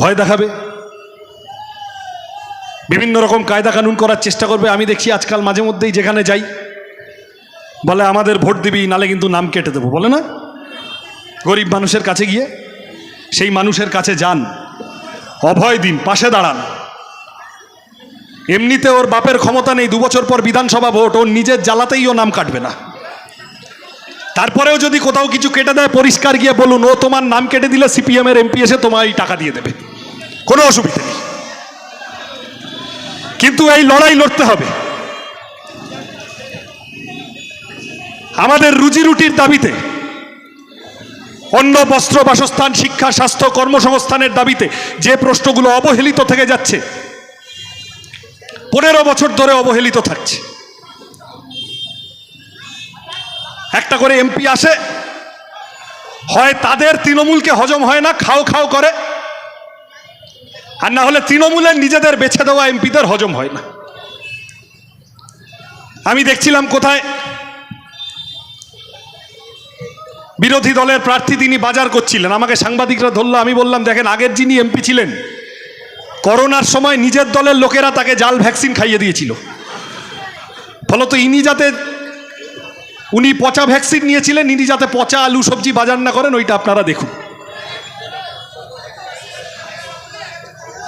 ভয় দেখাবে। বিভিন্ন রকম কায়দা কানুন করার চেষ্টা করবে। আমি দেখছি আজকাল মাঝে মধ্যেই যেখানে যাই, বলে আমাদের ভোট দিবি, নালে কিন্তু নাম কেটে দেবো, বলে না? গরিব মানুষের কাছে গিয়ে, সেই মানুষের কাছে যান, অভয় দিন, পাশে দাঁড়ান। এমনিতে ওর বাপের ক্ষমতা নেই দু বছর পর বিধানসভা ভোট, ওর নিজের জ্বালাতেই ও নাম কাটবে না। তারপরেও যদি কোথাও কিছু কেটে দেয়, পরিষ্কার গিয়ে বলুন, ও তোমার নাম কেটে দিলে সিপিএম এর এমপি এসে তোমায় টাকা দিয়ে দেবে। কোনো অসুবিধা নেই। কিন্তু এই লড়াই লড়তে হবে। আমাদের রুজি রুটির দাবিতে অন্ন বস্ত্র বাসস্থান, শিক্ষা, স্বাস্থ্য, কর্মসংস্থানের দাবিতে যে প্রশ্নগুলো অবহেলিত থেকে যাচ্ছে, পনেরো বছর ধরে অবহেলিত থাকছে। একটা করে এমপি আসে, হয় তাদের তৃণমূলকে হজম হয় না, খাও খাও করে আর না হলে তৃণমূলের নিজেদের বেছে দেওয়া এমপিদের হজম হয় না। আমি দেখছিলাম কোথায় বিরোধী দলের প্রার্থী তিনি বাজার করছিলেন। আমাকে সাংবাদিকরা ধরলো, আমি বললাম, দেখেন, আগের যিনি এমপি ছিলেন, করোনার সময় নিজের দলের লোকেরা তাকে জাল ভ্যাকসিন খাইয়ে দিয়েছিল। ফলত ইনি যাতে, উনি পচা ভ্যাকসিন নিয়েছিলেন, ইনি যাতে পচা আলু সবজি বাজার না করেন, ওইটা আপনারা দেখুন।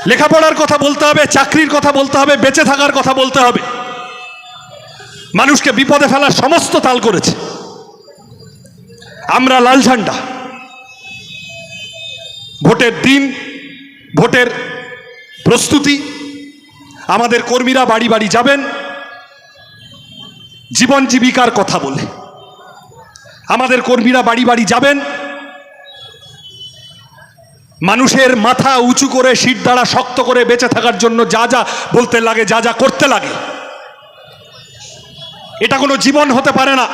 লেখাপড়ার কথা বলতে হবে, চাকরির কথা বলতে হবে, বেঁচে থাকার কথা বলতে হবে। মানুষকে বিপদে ফেলার সমস্ত তাল করেছে। আমরা লাল ঝান্ডা। ভোটের দিন, ভোটের প্রস্তুতি। আমাদের কর্মীরা বাড়ি বাড়ি যাবেন। জীবন জীবিকার কথা বলে। আমাদের কর্মীরা বাড়ি বাড়ি যাবেন। মানুষের মাথা উঁচু করে শির দ্বারা শক্ত করে বেঁচে থাকার জন্য যা যা বলতে লাগে, যা যা করতে লাগে। এটা কোনো জীবন হতে পারে না।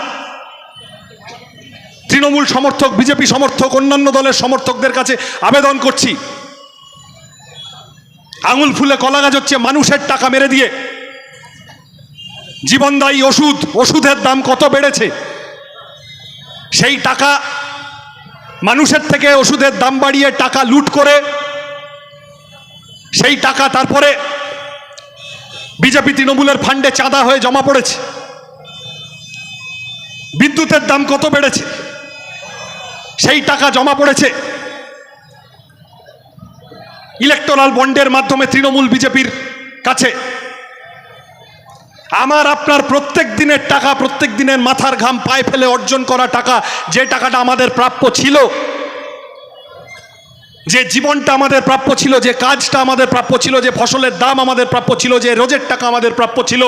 তৃণমূল সমর্থক, বিজেপি সমর্থক, অন্যান্য দলের সমর্থকদের কাছে আবেদন করছি। আঙুল ফুলে কলা গাছ হচ্ছে মানুষের টাকা মেরে দিয়ে। জীবনদায়ী ওষুধ, ওষুধের দাম কত বেড়েছে? সেই টাকা মানুষের থেকে ওষুধের দাম বাড়িয়ে টাকা লুট করে, সেই টাকা তারপরে বিজেপি তৃণমূলের ফান্ডে চাঁদা হয়ে জমা পড়েছে। বিদ্যুতের দাম কত বেড়েছে? সেই টাকা জমা পড়েছে। ইলেকটোরাল বন্ডের মাধ্যমে তৃণমূল বিজেপির কাছে। আমার আপনার প্রত্যেক দিনের টাকা, প্রত্যেক দিনের মাথার ঘাম পায়ে ফেলে অর্জন করা টাকা, যে টাকাটা আমাদের প্রাপ্য ছিল, যে জীবনটা আমাদের প্রাপ্য ছিল, যে কাজটা আমাদের প্রাপ্য ছিল, যে ফসলের দাম আমাদের প্রাপ্য ছিল, যে রোজের টাকা আমাদের প্রাপ্য ছিল,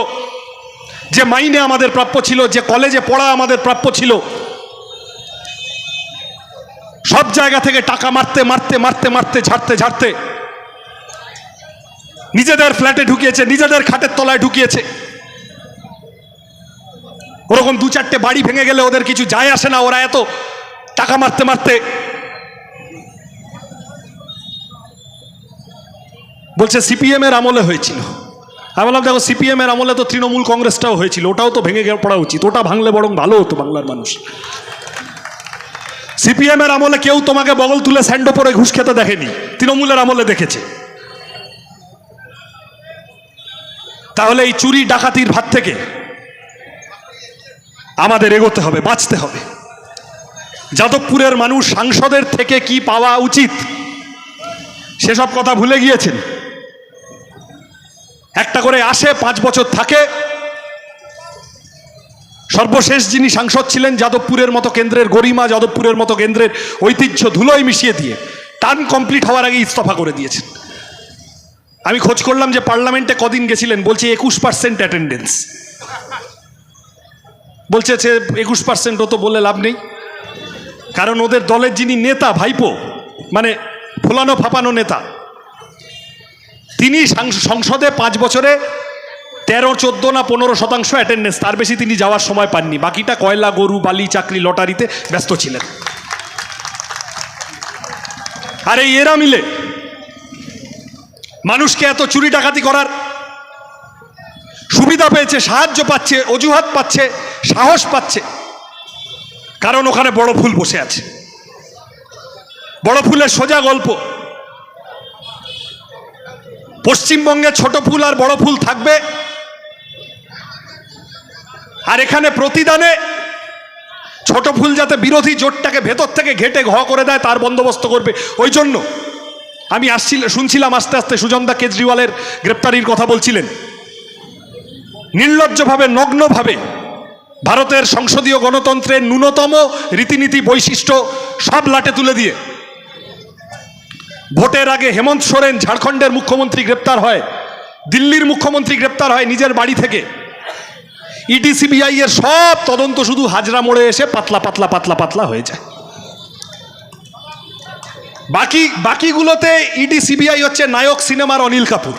যে মাইনে আমাদের প্রাপ্য ছিল, যে কলেজে পড়া আমাদের প্রাপ্য ছিল, সব জায়গা থেকে টাকা মারতে মারতে মারতে মারতে, ঝাড়তে ঝাড়তে, নিজেদের ফ্ল্যাটে ঢুকিয়েছে, নিজেদের খাটের তলায় ঢুকিয়েছে। ওরকম দু চারটে বাড়ি ভেঙে গেলে ওদের কিছু যায় আসে না, ওরা এত টাকা মারতে মারতে। বলছে, সিপিএম এর আমলে হয়েছিল। আমি বললাম, দেখো, সিপিএম এর আমলে তো তৃণমূল কংগ্রেসটাও হয়েছিল, ওটাও তো ভেঙে পড়া উচিত, ওটা ভাঙলে বরং ভালো হতো বাংলার মানুষ। সিপিএম এর আমলে কেউ তোমাকে বগল তুলে স্যান্ডো পরে ঘুষ খেতে দেখেনি, তৃণমূলের আমলে দেখেছে। তাহলে এই চুরি ডাকাতির ভাত থেকে আমাদের এগোতে হবে, বাঁচতে হবে। যাদবপুরের মানুষ সাংসদের থেকে কি পাওয়া উচিত? সেসব কথা ভুলে গিয়েছেন। একটা করে আসে, পাঁচ বছর থাকে। সর্বশেষ যিনি সাংসদ ছিলেন যাদবপুরের মতো কেন্দ্রের গরিমা, যাদবপুরের মতো কেন্দ্রের ঐতিহ্য ধুলোয় মিশিয়ে দিয়ে টার্ম কমপ্লিট হওয়ার আগে ইস্তফা করে দিয়েছেন। আমি খোঁজ করলাম যে পার্লামেন্টে কদিন গেছিলেন, বলছে একুশ পার্সেন্ট অ্যাটেন্ডেন্স। বলছে সে একুশ পার্সেন্ট ও তো বলে লাভ নেই। কারণ ওদের দলের যিনি নেতা, ভাইপো মানে ফোলানো ফাপানো নেতা, তিনি সংসদে পাঁচ বছরে তেরো, চোদ্দ না পনেরো শতাংশ অ্যাটেন্ডেন্স তার বেশি তিনি যাওয়ার সময় পাননি। বাকিটা কয়লা, গরু, বালি, চাকরি, লটারিতে ব্যস্ত ছিলেন। আর এই এরা মিলে মানুষকে এত চুরি ডাকাতি করার সুবিধা পেয়েছে, সাহায্য পাচ্ছে, অজুহাত পাচ্ছে, সাহস পাচ্ছে। কারণ ওখানে বড় ফুল বসে আছে। বড় ফুলের সোজা গল্প। পশ্চিমবঙ্গে ছোট ফুল আর বড় ফুল থাকবে। আর এখানে প্রতিদানে ছোট ফুল যাতে বিরোধী জোটটাকে ভেতর থেকে ঘেটে ঘ করে দেয়, তার বন্দোবস্ত করবে। ওই জন্য আমি আসছিল, শুনছিলাম আস্তে আস্তে সুজনদা কেজরিওয়ালের গ্রেপ্তারির কথা বলছিলেন। নির্লজ্জভাবে, নগ্নভাবে ভারতের সংসদীয় গণতন্ত্রের ন্যূনতম রীতিনীতি, বৈশিষ্ট্য সব লাটে তুলে দিয়ে ভোটের আগে হেমন্ত সোরেন ঝাড়খণ্ডের মুখ্যমন্ত্রী গ্রেপ্তার হয়, দিল্লির মুখ্যমন্ত্রী গ্রেপ্তার হয় নিজের বাড়ি থেকে। ইডি, সিবিআই এর সব তদন্ত শুধু হাজরা মোড়ে এসে পাতলা পাতলা পাতলা পাতলা হয়ে যায়। বাকি, বাকিগুলোতে ইডি, সিবিআই হচ্ছে নায়ক সিনেমার অনিল কাপুর।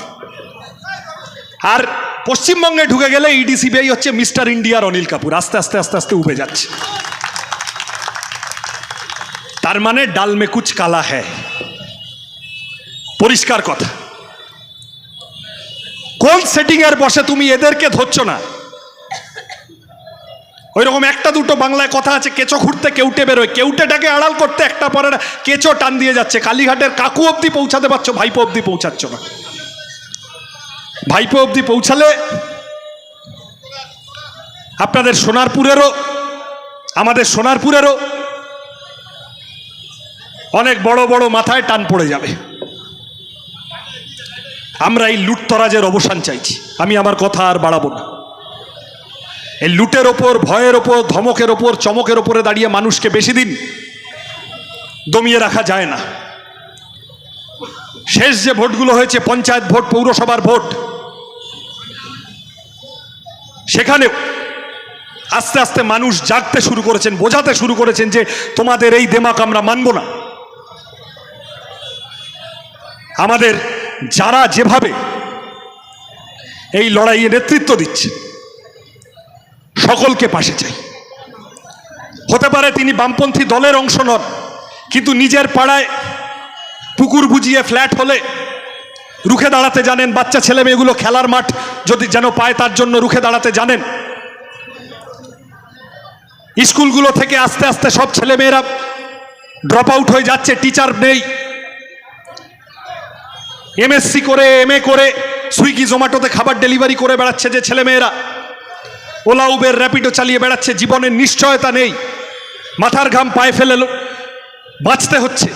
আর পশ্চিমবঙ্গে ঢুকে গেলে ইডি সিবিআই হচ্ছে মিস্টার ইন্ডিয়ার অনিল কাপুর। আস্তে আস্তে আস্তে আস্তে উবে যাচ্ছে। তার মানে ডাল মে কুচ কালা হ্যায়। পরিষ্কার কথা। কোন সেটিং এর বসে তুমি এদেরকে ধরছ না? ওই রকম একটা দুটো বাংলায় কথা আছে, কেঁচো খুঁড়তে কেউটে বেরোয়। কেউটেটাকে আড়াল করতে একটা পরে কেঁচো টান দিয়ে যাচ্ছে। কালীঘাটের কাকু অবধি পৌঁছাতে পারছ, ভাইপো অবধি পৌঁছাচ্ছ না। ভাইপো অবধি পৌঁছালে আপনাদের সোনারপুরেরও, আমাদের সোনারপুরেরও অনেক বড় বড় মাথায় টান পড়ে যাবে। আমরা এই লুটতরাজের অবসান চাইছি। আমি আমার কথা আর বাড়াবো না। এই লুটের ওপর, ভয়ের ওপর, ধমকের ওপর, চমকের ওপরে দাঁড়িয়ে মানুষকে বেশি দিন দমিয়ে রাখা যায় না। শেষ যে ভোটগুলো হয়েছে, পঞ্চায়েত ভোট, পৌরসভার ভোট সেখানেও আস্তে আস্তে মানুষ জাগতে শুরু করেছেন, বোঝাতে শুরু করেছেন যে তোমাদের এই দেমাক আমরা মানব না। আমাদের যারা যেভাবে এই লড়াইয়ে নেতৃত্ব দিচ্ছে, সকলকে পাশে চাই। হতে পারে তিনি বামপন্থী দলের অংশ নন, কিন্তু নিজের পাড়ায় পুকুর বুঝিয়ে ফ্ল্যাট হলে রুখে দাঁড়াতে জানেন বাচ্চা ছেলে মেয়েগুলো খেলার মাঠ, যদি যেন পায় তার জন্য রুখে দাঁড়াতে জানেন। স্কুলগুলো থেকে আস্তে আস্তে সব ছেলেমেয়েরা ড্রপ আউট হয়ে যাচ্ছে টিচার নেই। এমএসসি করে এম করে সুইগি জোম্যাটোতে খাবার ডেলিভারি করে বেড়াচ্ছে যে ছেলেমেয়েরা ওলা উবের র্যাপিডো চালিয়ে বেড়াচ্ছে, জীবনের নিশ্চয়তা নেই। মাথার ঘাম পায়ে ফেলে বাঁচতে হচ্ছে।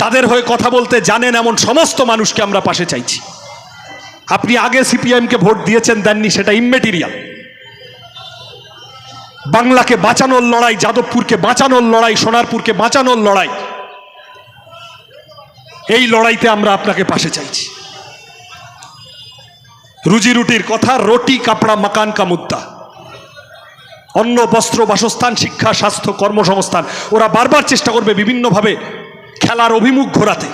তাদের হয়ে কথা বলতে জানেন এমন সমস্ত মানুষকে আমরা পাশে চাইছি। আপনি আগে সিপিএমকে ভোট দিয়েছেন, দেননি, সেটা ইমমেটেরিয়াল বাংলাকে বাঁচানোর লড়াই, যাদবপুরকে বাঁচানোর লড়াই, সোনারপুরকে বাঁচানোর লড়াই, এই লড়াইতে আমরা আপনাকে পাশে চাইছি। রুজি রুটির কথা, রুটি, কাপড়া, মাকান কা মুদ্দা অন্ন, বস্ত্র, বাসস্থান, শিক্ষা, স্বাস্থ্য, কর্মসংস্থান, ওরা বারবার চেষ্টা করবে বিভিন্নভাবে খেলার অভিমুখ ঘোরাতে।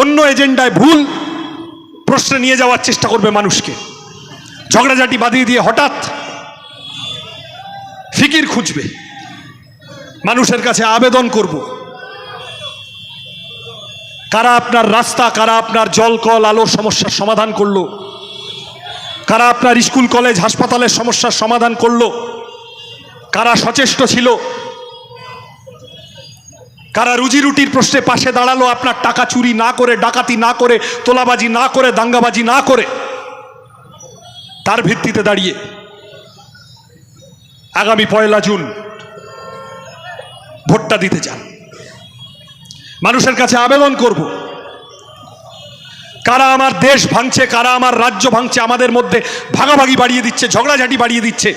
অন্য এজেন্ডায় ভুল প্রশ্নে নিয়ে যাওয়ার চেষ্টা করবে মানুষকে। ঝগড়াঝাটি বাঁধিয়ে দিয়ে হঠাৎ ফিকির খুঁজবে। মানুষের কাছে আবেদন করব। কারা আপনার রাস্তা, কারা আপনার জল কল আলোর সমস্যার সমাধান করল? কারা আপনার স্কুল, কলেজ, হাসপাতালের সমস্যার সমাধান করল? কারা সচেষ্ট ছিল? কারা রুজি রুটির প্রশ্নে পাশে দাঁড়াল, আপনার টাকা চুরি না করে, ডাকাতি না করে, তোলাবাজি না করে, দাঙ্গাবাজি না করে, তার ভিত্তিতে দাঁড়িয়ে। আগামী পয়লা জুন ভোটটা দিতে চান। মানুষের কাছে আবেদন করব, কারা আমার দেশ ভাঙছে, কারা আমার রাজ্য ভাঙছে, আমাদের মধ্যে ভাগাভাগি বাড়িয়ে দিচ্ছে, ঝগড়াঝাটি বাড়িয়ে দিচ্ছে,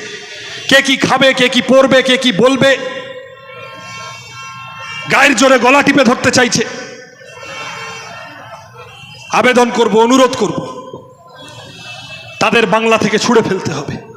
কে কি খাবে, কে কি পরবে, কে কি বলবে গায়ের জোরে গলা টিপে ধরতে চাইছে। আবেদন করব, অনুরোধ করব। তাদের বাংলা থেকে ছুড়ে ফেলতে হবে।